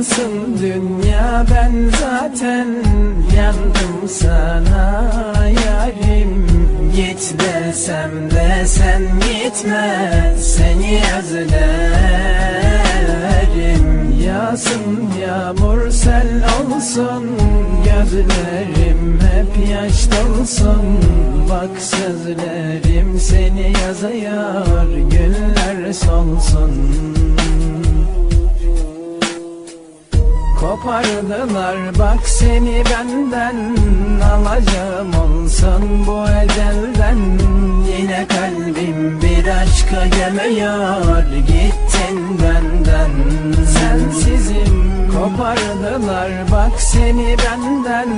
Yansın dünya ben zaten yandım sana. Yarim Git desem de sen gitme seni özlerim. Yağsın yağmur sel olsun gözlerim hep yaş dolsun. Bak sözlerim seni yazıyor güller solsun Kopardılar bak seni benden Alacağım olsun bu ecelden Yine kalbim bir aşka gömüyor Gittin benden. Sensizim Kopardılar bak seni benden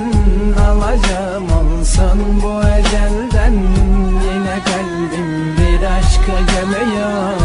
Alacağım olsun bu ecelden Yine kalbim bir aşka Gittin